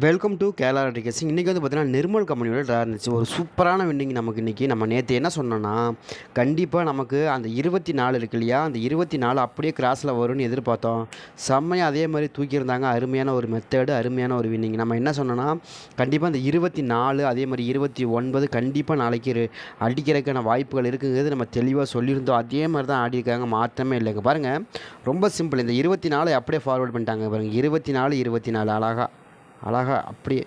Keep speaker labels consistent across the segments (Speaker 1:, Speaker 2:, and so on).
Speaker 1: Welcome to Kerala டிகேசிங் இன்றைக்கி வந்து பார்த்தீங்கன்னா நிர்மல் கம்பெனியோட ட்ரா இருந்துச்சு. ஒரு சூப்பரான வின்னிங் நமக்கு இன்றைக்கி நம்ம நேற்று என்ன சொன்னோன்னா கண்டிப்பாக நமக்கு அந்த இருபத்தி நாலு இருக்கு இல்லையா? அந்த இருபத்தி நாலு அப்படியே கிராஸில் வரும்னு எதிர்பார்த்தோம். செம்மையாக அதே மாதிரி தூக்கியிருந்தாங்க. அருமையான ஒரு மெத்தடு அருமையான ஒரு வின்னிங் நம்ம என்ன சொன்னோன்னா கண்டிப்பாக அந்த இருபத்தி நாலு அதே மாதிரி இருபத்தி ஒன்பது கண்டிப்பாக நாளைக்கு இரு- அடிக்கிறதுக்கான வாய்ப்புகள் இருக்குங்கிறது நம்ம தெளிவாக சொல்லியிருந்தோம். அதே மாதிரி தான் ஆடிருக்காங்க மாற்றமே இல்லைங்க பாருங்கள் ரொம்ப சிம்பிள் இந்த இருபத்தி நாலு அப்படியே ஃபார்வர்ட் பண்ணிட்டாங்க. பாருங்கள் இருபத்தி நாலு இருபத்தி நாலு அழகா. அழகா அப்படியே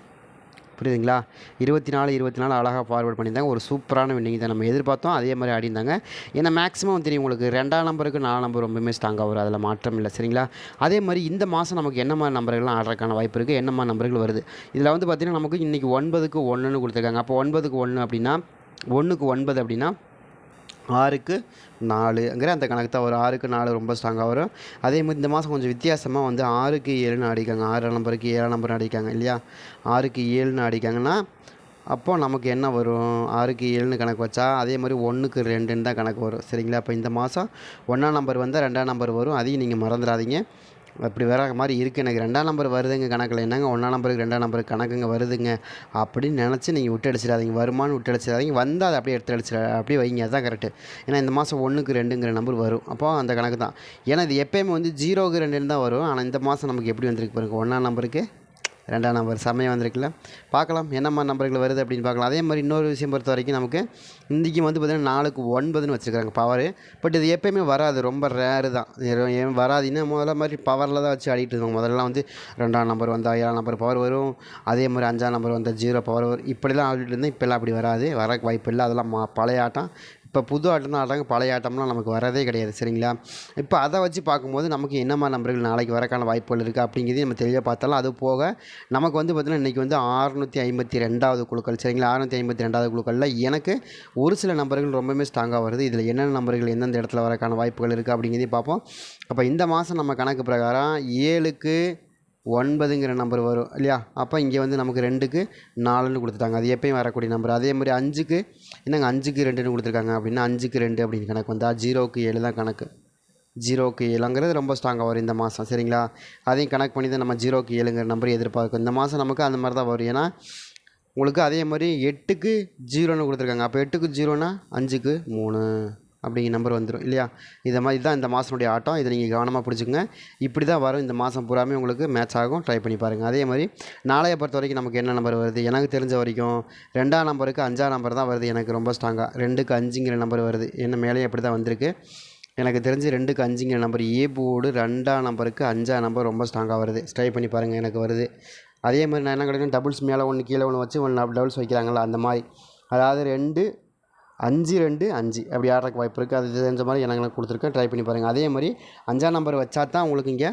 Speaker 1: புரியுதுங்களா? இருபத்தி நாலு இருபத்தி நாலு அழகாக ஃபார்வர்ட் பண்ணியிருந்தாங்க. ஒரு சூப்பரான வின்னிங் தான் நம்ம எதிர்பார்த்தோம். அதே மாதிரி ஆடிருந்தாங்க ஏன்னா மேக்ஸிமம் தெரியும் உங்களுக்கு ரெண்டாம் நம்பருக்கு நாலாம் நம்பர் ரொம்பவுமே ஸ்ட்ராங்காக வரும். அதில் மாற்றம் இல்லை சரிங்களா? அதே மாதிரி இந்த மாதம் நமக்கு என்ன மாதிரி நம்பர்கள்லாம் ஆடுறதுக்கான வாய்ப்பு இருக்குது என்ன மாதிரி நம்பர்கள் வருது? இதில் வந்து பார்த்திங்கன்னா நமக்கு இன்றைக்கி ஒன்பதுக்கு ஒன்றுன்னு கொடுத்துருக்காங்க. அப்போ ஒன்பதுக்கு ஒன்று அப்படின்னா ஒன்றுக்கு ஒன்பது அப்படின்னா ஆறுக்கு நாலுங்கிற அந்த கணக்கு தான் வரும். ஆறுக்கு நாலு ரொம்ப ஸ்ட்ராங்காக வரும். அதே மாதிரி இந்த மாதம் கொஞ்சம் வித்தியாசமாக வந்து ஆறுக்கு ஏழுன்னு அடிக்காங்க. ஆறு நம்பருக்கு ஏழாம் நம்பர் அடிக்காங்க இல்லையா? ஆறுக்கு ஏழுன்னு அடிக்காங்கன்னா அப்போ நமக்கு என்ன வரும்? ஆறுக்கு ஏழுன்னு கணக்கு வச்சா அதே மாதிரி ஒன்றுக்கு ரெண்டுன்னு தான் கணக்கு வரும். சரிங்களா? அப்போ இந்த மாதம் ஒன்றாம் நம்பர் வந்தால் ரெண்டாம் நம்பர் வரும். அதையும் நீங்கள் மறந்துடாதீங்க. அப்படி வர மாதிரி இருக்குது எனக்கு ரெண்டாம் நம்பர் வருதுங்க கணக்கில். என்னங்க ஒன்றாம் நம்பருக்கு ரெண்டாம் நம்பருக்கு கணக்குங்க வருதுங்க? அப்படின்னு நினச்சி நீங்கள் விட்டு அடிச்சிடாதீங்க. வருமானு விட்டு அடிச்சிடாதீங்க. வந்தால் அதை அப்படியே எடுத்து அடிச்சிட அப்படியே வைங்க. அதுதான் கரெக்டு ஏன்னா இந்த மாதம் ஒன்றுக்கு ரெண்டுங்கிற நம்பர் வரும். அப்போ அந்த கணக்கு தான் ஏன்னா இது எப்பயுமே வந்து ஜீரோக்கு ரெண்டுன்னு தான் வரும். ஆனால் இந்த மாதம் நமக்கு எப்படி வந்திருக்கு பாருங்க. ஒன்றாம் நம்பருக்கு ரெண்டாம் நம்பர் செம்மையாக வந்திருக்குல்ல. பார்க்கலாம் என்னம்மா நம்பர்கள் வருது அப்படின்னு பார்க்கலாம். அதே மாதிரி இன்னொரு விஷயம் பொறுத்த வரைக்கும் நமக்கு இன்றைக்கி வந்து பார்த்திங்கன்னா நாலுக்கு ஒன்பதுன்னு வச்சுருக்காங்க பவர் பட் இது எப்பயுமே வராது. ரொம்ப ரேரு தான். வராது. இன்னும் முதல்ல மாதிரி பவரில் தான் வச்சு ஆடிட்டு இருந்தோம். முதல்ல வந்து ரெண்டாம் நம்பர் வந்தால் ஏழாம் நம்பர் பவர் வரும். அதே மாதிரி அஞ்சாம் நம்பர் வந்தால் ஜீரோ பவர் வரும். இப்படிலாம் ஆடிட்டு இருந்தேன் இப்போல்லாம் அப்படி வராது. வர வாய்ப்பு இல்லை. அதெல்லாம் மா பழைய ஆட்டம். இப்போ புது ஆட்டம் தான் ஆடுறாங்க பழைய ஆட்டம்லாம் நமக்கு வரதே கிடையாது சரிங்களா? இப்போ அதை வச்சு பார்க்கும்போது நமக்கு என்னம்மா நம்பர்கள் நாளைக்கு வரக்கான வாய்ப்புகள் இருக்குது அப்படிங்கிறதையும் நம்ம தெளிவாக பார்த்தாலும் அது போக நமக்கு வந்து பார்த்திங்கன்னா இன்றைக்கி வந்து ஆறுநூற்றி ஐம்பத்தி ரெண்டாவது குழுக்கள் சரிங்களா? ஆறுநூற்றி ஐம்பத்தி ரெண்டாவது குழுக்களில் எனக்கு ஒரு சில நம்பர்கள் ரொம்பவுமே ஸ்ட்ராங்காக வருது. இதில் என்னென்ன நம்பர்கள் எந்தெந்த இடத்துல வரக்கான வாய்ப்புகள் இருக்குது அப்படிங்கிறதையும் பார்ப்போம். அப்போ இந்த மாதம் நம்ம கணக்கு பிரகாரம் ஏழுக்கு ஒன்பதுங்கிற நம்பர் வரும் இல்லையா? அப்போ இங்கே வந்து நமக்கு ரெண்டுக்கு நாலுன்னு கொடுத்துட்டாங்க. அது எப்பயும் வரக்கூடிய நம்பர் அதே மாதிரி அஞ்சுக்கு என்னங்க அஞ்சுக்கு ரெண்டுன்னு கொடுத்துருக்காங்க அப்படின்னா அஞ்சுக்கு ரெண்டு அப்படின்னு கணக்கு வந்தால் ஜீரோக்கு ஏழு தான் கணக்கு. ஜீரோக்கு ஏழுங்கிறது ரொம்ப ஸ்ட்ராங்காக வரும் இந்த மாதம் சரிங்களா? அதையும் கணக்கு பண்ணி தான் நம்ம ஜீரோக்கு ஏழுங்கிற நம்பர் எதிர்பார்க்கும் இந்த மாதம் நமக்கு அந்த மாதிரி தான் வரும். ஏன்னா உங்களுக்கு அதே மாதிரி எட்டுக்கு ஜீரோன்னு கொடுத்துருக்காங்க. அப்போ எட்டுக்கு ஜீரோனா அஞ்சுக்கு மூணு. அப்படிங்கிற நம்பர் வந்துடும் இல்லையா? இதை மாதிரி தான் இந்த மாதனுடைய ஆட்டம். இதை நீங்கள் கவனமாக பிடிச்சிக்கங்க இப்படி தான் வரும் இந்த மாதம் பூராமே உங்களுக்கு மேட்ச் ஆகும். ட்ரை பண்ணி பாருங்கள் அதே மாதிரி நாளைய பொறுத்த வரைக்கும் நமக்கு என்ன நம்பர் வருது? எனக்கு தெரிஞ்ச வரைக்கும் ரெண்டாம் நம்பருக்கு அஞ்சாம் நம்பர் தான் வருது. எனக்கு ரொம்ப ஸ்ட்ராங்காக ரெண்டுக்கு அஞ்சுங்கிற நம்பர் வருது. என்ன மேலேயும் அப்படி தான் வந்திருக்கு. எனக்கு தெரிஞ்சு ரெண்டுக்கு அஞ்சுங்கிற நம்பர் ஏ போர்டு ரெண்டாம் நம்பருக்கு அஞ்சாம் நம்பர் ரொம்ப ஸ்ட்ராங்காக வருது. ட்ரை பண்ணி பாருங்கள் எனக்கு வருது. அதே மாதிரி நான் என்ன கிடைக்கும் டபுள்ஸ் மேலே ஒன்று கீழே ஒன்று வச்சு ஒன்று டபுள்ஸ் வைக்கிறாங்களா அந்த மாதிரி. அதாவது ரெண்டு அஞ்சு ரெண்டு அஞ்சு. அப்படி ஆடுறதுக்கு வாய்ப்பு இருக்குது அது தெரிஞ்ச மாதிரி எனக்கு கொடுத்துருக்கேன். ட்ரை பண்ணி பாருங்கள் அதே மாதிரி அஞ்சாம் நம்பர் வச்சா தான் உங்களுக்கு இங்கே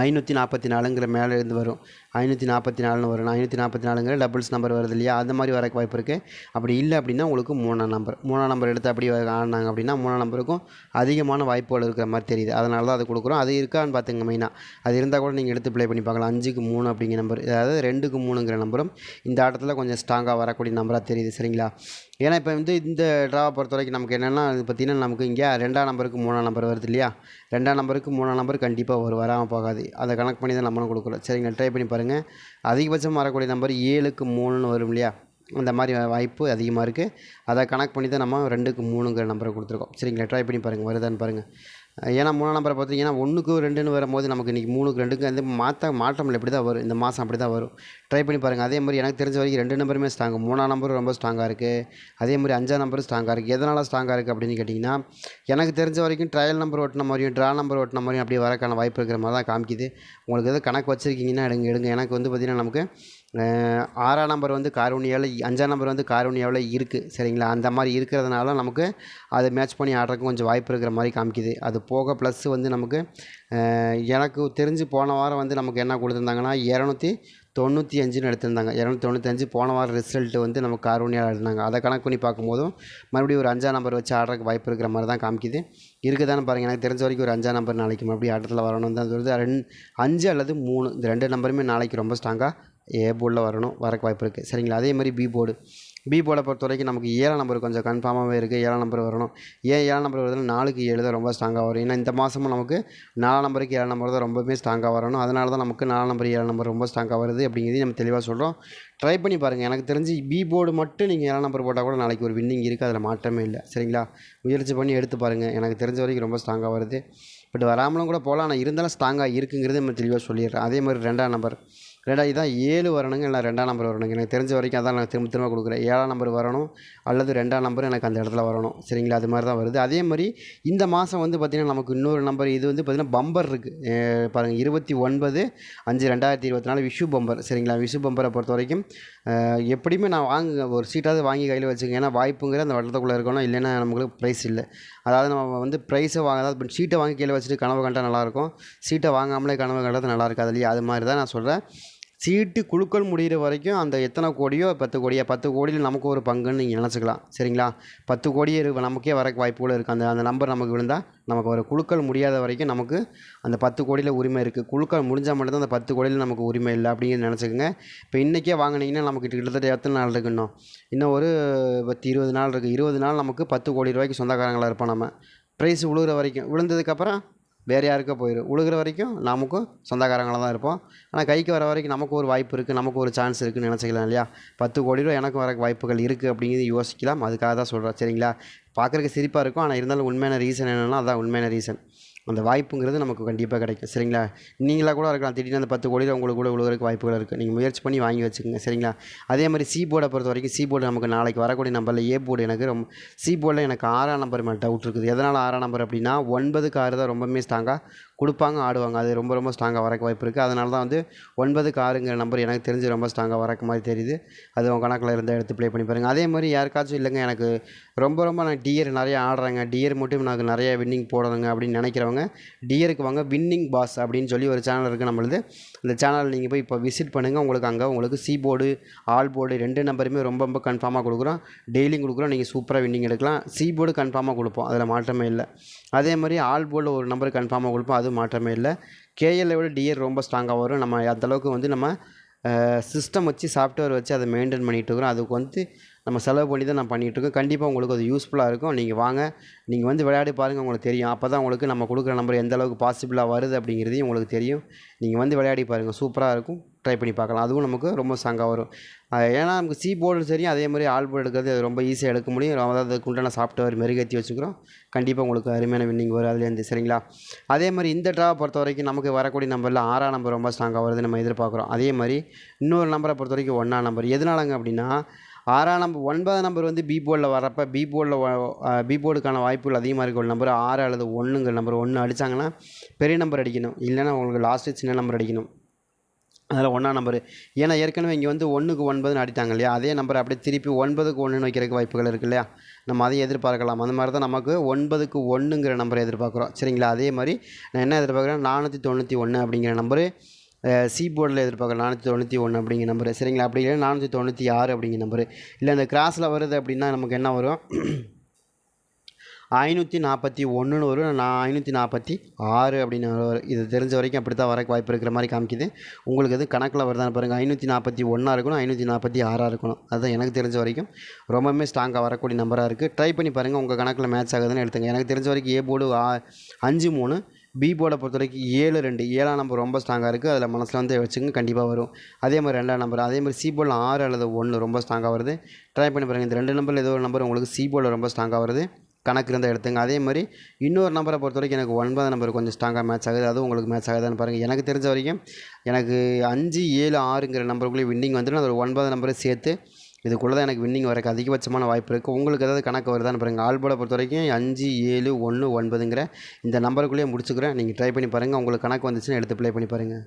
Speaker 1: ஐநூற்றி நாற்பத்தி நாலுங்கிற மேலே இருந்து வரும். ஐநூற்றி நாற்பத்தி நாலுன்னு வரும். ஐநூற்றி நாற்பத்தி நாலுங்கிற டபுள்ஸ் நம்பர் வருது இல்லையா? அந்த மாதிரி வரக்கு வாய்ப்பு இருக்குது அப்படி இல்லை அப்படின்னா உங்களுக்கு மூணாம் நம்பர் மூணாம் நம்பர் எடுத்து அப்படி ஆடினாங்க அப்படின்னா மூணாம் நம்பருக்கும் அதிகமான வாய்ப்புகள் இருக்கிற மாதிரி தெரியுது. அதனால தான் அது கொடுக்குறோம். அது இருக்கான்னு பார்த்துங்க மெயினாக அது இருந்தால் கூட நீங்கள் எடுத்து ப்ளே பண்ணி பார்க்கலாம். அஞ்சுக்கு மூணு அப்படிங்கிற நம்பர் அதாவது ரெண்டுக்கு மூணுங்கிற நம்பரும் இந்த ஆட்டத்தில் கொஞ்சம் ஸ்ட்ராங்காக வரக்கூடிய நம்பராக தெரியுது. சரிங்களா? ஏன்னா இப்போ வந்து இந்த ட்ராவை பொறுத்த வரைக்கும் நமக்கு என்னென்னா இது பார்த்திங்கன்னா நமக்கு இங்கே ரெண்டாம் நம்பருக்கு மூணாம் நம்பர் வருது இல்லையா? ரெண்டாம் நம்பருக்கு மூணாம் நம்பர் கண்டிப்பாக வரும் வராமல் போகாது. அதை கணக்கு பண்ணி தான் நம்மளும் கொடுக்குறோம் சரிங்க ட்ரை பண்ணி பாருங்கள் அதிகபட்சம் வரக்கூடிய நம்பர் ஏழுக்கு மூணுன்னு வரும் இல்லையா? அந்த மாதிரி வாய்ப்பு அதிகமாக இருக்குது அதை கணக்கு பண்ணி தான் நம்ம ரெண்டுக்கு மூணுங்கிற நம்பரை கொடுத்துருக்கோம். சரிங்களா? ட்ரை பண்ணி பாருங்கள் வருதான்னு பாருங்கள் ஏன்னா மூணாம் நம்பரை பார்த்தீங்கன்னா ஒன்றுக்கு ரெண்டுன்னு வரும்போது நமக்கு இன்றைக்கி மூணுக்கு ரெண்டுக்கு வந்து மாற்ற மாற்றம் இப்படி தான் வரும். இந்த மாதம் அப்படி தான் வரும். ட்ரை பண்ணி பாருங்கள் அதே மாதிரி எனக்கு தெரிஞ்ச வரைக்கும் ரெண்டு நம்பருமே ஸ்ட்ராங் மூணாம் நம்பரும் ரொம்ப ஸ்ட்ராங்காக இருக்குது அதே மாதிரி அஞ்சாம் நம்பரும் ஸ்ட்ராங்காக இருக்குது எதனால் ஸ்ட்ராங்காக இருக்குது அப்படின்னு கேட்டிங்கன்னா எனக்கு தெரிஞ்ச வரைக்கும் ட்ரையல் நம்பர் ஓட்டின மாதிரியும் ட்ரா நம்பர் ஓட்டின மாதிரியும் அப்படியே வரக்கான வாய்ப்பு இருக்கிற மாதிரி தான் காமிக்குது. உங்களுக்கு எதாவது கணக்கு வச்சுருக்கீங்கன்னா எடுங்க எடுங்க. எனக்கு வந்து பார்த்திங்கன்னா நமக்கு ஆறாம் நம்பர் வந்து காரூனியாவில் அஞ்சாம் நம்பர் வந்து காரூனியாவில் இருக்குது சரிங்களா? அந்த மாதிரி இருக்கிறதுனால நமக்கு அதை மேட்ச் பண்ணி ஆடுறதுக்கு கொஞ்சம் வாய்ப்பு இருக்கிற மாதிரி காமிக்குது. அது போக ப்ளஸ் வந்து நமக்கு எனக்கு தெரிஞ்சு போன வாரம் வந்து நமக்கு என்ன கொடுத்துருந்தாங்கன்னா இரநூத்தி தொண்ணூற்றி அஞ்சுன்னு எடுத்திருந்தாங்க. இரநூத்தி தொண்ணூத்தஞ்சு போன வாரம் ரிசல்ட்டு வந்து நமக்கு கார்வனியாக இருந்தாங்க அதை கணக்கு பண்ணி பார்க்கும்போதும் மறுபடியும் ஒரு அஞ்சாம் நம்பர் வச்சு ஆடுறதுக்கு வாய்ப்பு இருக்கிற மாதிரி தான் காமிக்குது. இருக்குதான்னு பாருங்கள் எனக்கு தெரிஞ்ச வரைக்கும் ஒரு அஞ்சாம் நம்பர் நாளைக்கு மறுபடியும் ஆட்டத்தில் வரணும் தான் சொல்லுது ரெண்டு அஞ்சு அல்லது மூணு இந்த ரெண்டு நம்பருமே நாளைக்கு ரொம்ப ஸ்ட்ராங்காக ஏ போர்டில் வரணும் வரக்கு வாய்ப்பு இருக்குது சரிங்களா? அதே மாதிரி பி போர்டு. பி போர்டை பொறுத்த வரைக்கும் நமக்கு ஏழாம் நம்பர் கொஞ்சம் கன்ஃபார்மாகவே இருக்குது ஏழாம் நம்பர் வரணும். ஏன் ஏழாம் நம்பர் வருதுன்னா நாலுக்கு ஏழு தான் ரொம்ப ஸ்ட்ராங்காக வரும். ஏன்னா இந்த மாதமும் நமக்கு நாலாம் நம்பருக்கு ஏழாம் நம்பர் தான் ரொம்பவே ஸ்ட்ராங்காக வரணும். அதனால தான் நமக்கு நாலாம் நம்பர் ஏழாம் நம்பர் ரொம்ப ஸ்ட்ராங்காக வருது அப்படிங்கிறதையும் நம்ம தெளிவாக சொல்கிறோம் ட்ரை பண்ணி பாருங்கள் எனக்கு தெரிஞ்சு பி போர்டு மட்டும் நீங்கள் ஏழாம் நம்பர் போட்டால் கூட நாளைக்கு ஒரு வின்னிங் இருக்குது அதில் மாற்றமே இல்லை. சரிங்களா? முயற்சி பண்ணி எடுத்து பாருங்கள் எனக்கு தெரிஞ்ச வரைக்கும் ரொம்ப ஸ்ட்ராங்காக வருது. பட் வராமலும் கூட போகலாம். ஆனால் இருந்தாலும் ஸ்ட்ராங்காக இருக்குங்கிறது நம்ம தெளிவாக சொல்லிடுறேன். அதே மாதிரி ரெண்டாம் நம்பர். ரெண்டாவது இதான் ஏழு வரணுங்க இல்லை ரெண்டாம் நம்பர் வரணுங்க எனக்கு தெரிஞ்ச வரைக்கும் அதான் நான் திரும்ப திரும்ப கொடுக்குறேன். ஏழாம் நம்பர் வரணும் அல்லது ரெண்டாம் நம்பர் எனக்கு அந்த இடத்துல வரணும். சரிங்களா? அது மாதிரி தான் வருது. அதே மாதிரி இந்த மாதம் வந்து பார்த்திங்கன்னா நமக்கு இன்னொரு நம்பர் இது வந்து பார்த்திங்கன்னா பம்பர் இருக்குது பாருங்கள் இருபத்தி ஒன்பது அஞ்சு ரெண்டாயிரத்தி இருபத்தி நாலு விஷு பம்பர் சரிங்களா? விஷு பம்பரை பொறுத்த வரைக்கும் எப்படியுமே நான் வாங்க ஒரு சீட்டாவது வாங்கி கையில் வச்சுக்கோங்க. ஏன்னா வாய்ப்புங்கிற அந்த வட்டத்துக்குள்ளே இருக்கணும். இல்லைன்னா நமக்கு ப்ரைஸ் இல்லை. அதாவது நம்ம வந்து ப்ரைஸை வாங்க அதாவது சீட்டை வாங்கி கையில் வச்சுட்டு கனவு கண்டா நல்லாயிருக்கும் சீட்டை வாங்காமலே கனவு கண்டது நல்லா இருக்காது இல்லையா? அது மாதிரி தான் நான் சொல்கிறேன் சீட்டு குழுக்கள் முடிகிற வரைக்கும் அந்த எத்தனை கோடியோ பத்து கோடியா பத்து கோடியில் நமக்கு ஒரு பங்குன்னு நீங்கள் நினச்சிக்கலாம். சரிங்களா? பத்து கோடியே இருக்கு நமக்கே வர வாய்ப்புகள் இருக்குது அந்த அந்த நம்பர் நமக்கு விழுந்தால் நமக்கு ஒரு குழுக்கள் முடியாத வரைக்கும் நமக்கு அந்த பத்து கோடியில் உரிமை இருக்குது குழுக்கள் முடிஞ்சால் மட்டும்தான் அந்த பத்து கோடியில் நமக்கு உரிமை இல்லை அப்படிங்கிறது நினச்சிக்கோங்க. இப்போ இன்றைக்கே வாங்கினீங்கன்னா நமக்கு கிட்டத்தட்ட எத்தனை நாள் இருக்குன்னு இன்னும்? இன்னும் ஒரு பத்து இருபது நாள் இருக்குது இருபது நாள் நமக்கு பத்து கோடி ரூபாய்க்கு சொந்தக்காரங்களாக இருப்போம் நம்ம. ப்ரைஸ் விழுகிற வரைக்கும். விழுந்ததுக்கப்புறம் வேறு யாருக்கோ போயிடும் உழுகிற வரைக்கும் நமக்கும் சொந்தக்காரங்களாக தான் இருப்போம். ஆனால் கைக்கு வர வரைக்கும் நமக்கு ஒரு வாய்ப்பு இருக்குது நமக்கு ஒரு சான்ஸ் இருக்குதுன்னு நினச்சிக்கலாம் இல்லையா? பத்து கோடி ரூபா எனக்கு வர வாய்ப்புகள் இருக்குது அப்படிங்கிறது யோசிக்கலாம். அதுக்காக தான் சொல்கிறேன் சரிங்களா? பார்க்குறக்கு சிரிப்பாக இருக்கும். ஆனால் இருந்தாலும் உண்மையான ரீசன் என்னென்னா அதான் உண்மையான ரீசன் அந்த வாய்ப்புங்கிறது நமக்கு கண்டிப்பாக கிடைக்கும். சரிங்களா? நீங்களாக கூட இருக்கலாம். திடீர்னு அந்த பத்து கோடியில் உங்களுக்கு கூட விழுகிறதுக்கு வாய்ப்புகள் இருக்குது நீங்கள் முயற்சி பண்ணி வாங்கி வச்சுக்கோங்க. சரிங்களா? அதே மாதிரி சி போர்டை பொறுத்த வரைக்கும் சி போர்டு நமக்கு நாளைக்கு வரக்கூடிய நம்பரில் ஏ போர்டு எனக்கு ரொம்ப சி போர்டில் எனக்கு ஆறாம் நம்பர் மேலே டவுட் இருக்குது. எதனால் ஆறாம் நம்பர் அப்படின்னா ஒன்பதுக்கு ஆறு தான் ரொம்பவுமே ஸ்ட்ராங்காக கொடுப்பாங்க ஆடுவாங்க. அது ரொம்ப ரொம்ப ஸ்ட்ராங்காக வரக்கு வாய்ப்பு இருக்குது அதனால தான் வந்து ஒன்பதுக்கு ஆறுங்கிற நம்பர் எனக்கு தெரிஞ்சு ரொம்ப ஸ்ட்ராங்காக வரக்கு மாதிரி தெரியுது. அது உங்கள் கணக்கில் இருந்தால் எடுத்து ப்ளே பண்ணி பாருங்கள் அதே மாதிரி யாருக்காச்சும் இல்லைங்க எனக்கு ரொம்ப ரொம்ப நான் டியர் நிறைய ஆடுறேங்க. டியர் மட்டும் எனக்கு நிறைய வின்னிங் போடணுங்க அப்படின்னு நினைக்கிறவங்க டியருக்கு வாங்க. வின்னிங் பாஸ் அப்படின்னு சொல்லி ஒரு சேனல் இருக்குது நம்மளுது. அந்த சேனல் நீங்கள் போய் இப்போ விசிட் பண்ணுங்கள் உங்களுக்கு அங்கே உங்களுக்கு சி போர்டு ஆல் போர்டு ரெண்டு நம்பருமே ரொம்ப ரொம்ப கன்ஃபார்மாக கொடுக்குறோம். டெய்லியும் கொடுக்குறோம். நீங்கள் சூப்பராக வின்னிங் எடுக்கலாம். சி போர்டு கன்ஃபார்மாக கொடுப்போம். அதில் மாற்றமே இல்லை. அதே மாதிரி ஆல் போர்டில் ஒரு நம்பர் கன்ஃபார்மாக கொடுப்போம். அது மாற்றமே இல்லை. கேஎல்லை விட டிஎர் ரொம்ப ஸ்ட்ராங்காக வரும். நம்ம அந்தளவுக்கு வந்து நம்ம சிஸ்டம் வச்சு சாஃப்ட்வேர் வச்சு அதை மெயின்டைன் பண்ணிகிட்டு இருக்கிறோம். அதுக்கு வந்து நம்ம செலவு பண்ணி தான் நான் பண்ணிகிட்ருக்கோம். கண்டிப்பாக உங்களுக்கு அது யூஸ்ஃபுல்லாக இருக்கும். நீங்கள் வாங்க. நீங்கள் வந்து விளையாடி பாருங்கள் உங்களுக்கு தெரியும். அப்போ தான் உங்களுக்கு நம்ம கொடுக்குற நம்பர் எந்த அளவுக்கு பாசிபிளாக வருது அப்படிங்கிறதையும் உங்களுக்கு தெரியும். நீங்கள் வந்து விளையாடி பாருங்கள் சூப்பராக இருக்கும். ட்ரை பண்ணி பார்க்கலாம். அதுவும் நமக்கு ரொம்ப ஸ்ட்ராங்காக வரும். ஏன்னா நமக்கு சி போர்டு தெரியும் அதே மாதிரி ஆல் போர்டு எடுக்கிறது அது ரொம்ப ஈஸியாக எடுக்க முடியும். அதாவது அதுக்கு உண்டான சாஃப்ட்வேர் மெருகேற்றி வச்சுக்கிறோம். கண்டிப்பாக உங்களுக்கு அருமையான வின்னிங் வரும் அதுலேருந்து சரிங்களா? அதே மாதிரி இந்த ட்ராவை பொறுத்த வரைக்கும் நமக்கு வரக்கூடிய நம்பரில் ஆறாம் நம்பர் ரொம்ப ஸ்ட்ராங்காக வருது நம்ம எதிர்பார்க்குறோம். அதே மாதிரி இன்னொரு நம்பரை பொறுத்த வரைக்கும் ஒன்றாம் நம்பர் எதனாலங்க அப்படின்னா ஆறாம் நம்பர் ஒன்பதாம் நம்பர் வந்து பி போர்டில் வரப்போ பி போர்டில் பி போர்டுக்கான வாய்ப்புகள் அதிகமாக இருக்க ஒரு நம்பர் ஆறு அல்லது ஒன்றுங்கிற நம்பர் ஒன்று அடித்தாங்கன்னா பெரிய நம்பர் அடிக்கணும். இல்லைன்னா உங்களுக்கு லாஸ்ட்டு சின்ன நம்பர் அடிக்கணும். அதில் ஒன்றாம் நம்பர் ஏன்னா ஏற்கனவே இங்கே வந்து ஒன்றுக்கு ஒன்பதுன்னு அடித்தாங்க இல்லையா? அதே நம்பர் அப்படியே திருப்பி ஒன்பதுக்கு ஒன்றுன்னு வைக்கிறதுக்கு வாய்ப்புகள் இருக்கு இல்லையா? நம்ம அதை எதிர்பார்க்கலாம். அந்த மாதிரி தான் நமக்கு ஒன்பதுக்கு ஒன்றுங்கிற நம்பரை எதிர்பார்க்குறோம். சரிங்களா? அதே மாதிரி நான் என்ன எதிர்பார்க்குறேன் நானூற்றி தொண்ணூற்றி ஒன்று அப்படிங்கிற நம்பரு சி போர்டில் எதிர்பார்க்கலாம் நானூற்றி தொண்ணூற்றி ஒன்று அப்படிங்கிற நம்பரு. சரிங்களா? அப்படி இல்லை நானூற்றி தொண்ணூற்றி ஆறு அப்படிங்கிற நம்பரு. இல்லை இந்த கிராஸில் வருது அப்படின்னா நமக்கு என்ன வரும்? ஐநூற்றி நாற்பத்தி ஒன்றுன்னு வரும். நான் ஐநூற்றி நாற்பத்தி ஆறு அப்படின்னு வரும். இது தெரிஞ்ச வரைக்கும் அப்படி தான் வர வாய்ப்பு இருக்கிற மாதிரி காமிக்குது. உங்களுக்கு எது கணக்கில் வருதான்னு பாருங்கள் ஐநூற்றி நாற்பத்தி ஒன்றா இருக்கணும் ஐநூற்றி நாற்பத்தி ஆறாக இருக்கணும். அதுதான் எனக்கு தெரிஞ்ச வரைக்கும். ரொம்பவுமே ஸ்ட்ராங்காக வரக்கூடிய நம்பராக இருக்குது ட்ரை பண்ணி பாருங்கள் உங்கள் கணக்கில் மேட்ச் ஆகுதுன்னு எடுத்துங்க. எனக்கு தெரிஞ்ச வரைக்கும் ஏ போர்டு அஞ்சு மூணு பி போர்டை பொறுத்த வரைக்கும் ஏழு ரெண்டு ஏழாம் நம்பர் ரொம்ப ஸ்ட்ராங்காக இருக்குது அதில் மனசில் வந்து வச்சுங்க கண்டிப்பாக வரும். அதே மாதிரி ரெண்டாம் நம்பர் அதே மாதிரி சி போர்டில் ஆறு அல்லது ஒன்று ரொம்ப ஸ்ட்ராங்காக வருது. ட்ரை பண்ணி பாருங்கள் இந்த ரெண்டு நம்பரில் ஏதோ ஒரு நம்பர் உங்களுக்கு சி போர்டில் ரொம்ப ஸ்ட்ராங்காக வருது. கணக்கு இருந்தால் எடுத்துங்க. அதே மாதிரி இன்னொரு நம்பரை பொறுத்த வரைக்கும் எனக்கு ஒன்பது நம்பர் கொஞ்சம் ஸ்ட்ராங்காக மேட்ச் ஆகுது. அதுவும் உங்களுக்கு மேட்ச் ஆகுதான்னு பாருங்கள் எனக்கு தெரிஞ்ச வரைக்கும் எனக்கு அஞ்சு ஏழு ஆறுங்கிற நம்பருக்குள்ளே வின்னிங் வந்துட்டு அது ஒரு ஒன்பது நம்பரை சேர்த்து இதுக்குள்ளே தான் எனக்கு வின்னிங் வரக்கு அதிகபட்சமான வாய்ப்பு இருக்குது உங்களுக்கு ஏதாவது கணக்கு வருதான்னு பாருங்கள் ஆல்போர்டை பொறுத்த வரைக்கும் அஞ்சு ஏழு ஒன்று ஒன்பதுங்கிற இந்த நம்பருக்குள்ளேயே முடிச்சுக்கிறேன். நீங்கள் ட்ரை பண்ணி பாருங்கள் உங்களுக்கு கணக்கு வந்துச்சுன்னா எடுத்து ப்ளே பண்ணி பாருங்கள்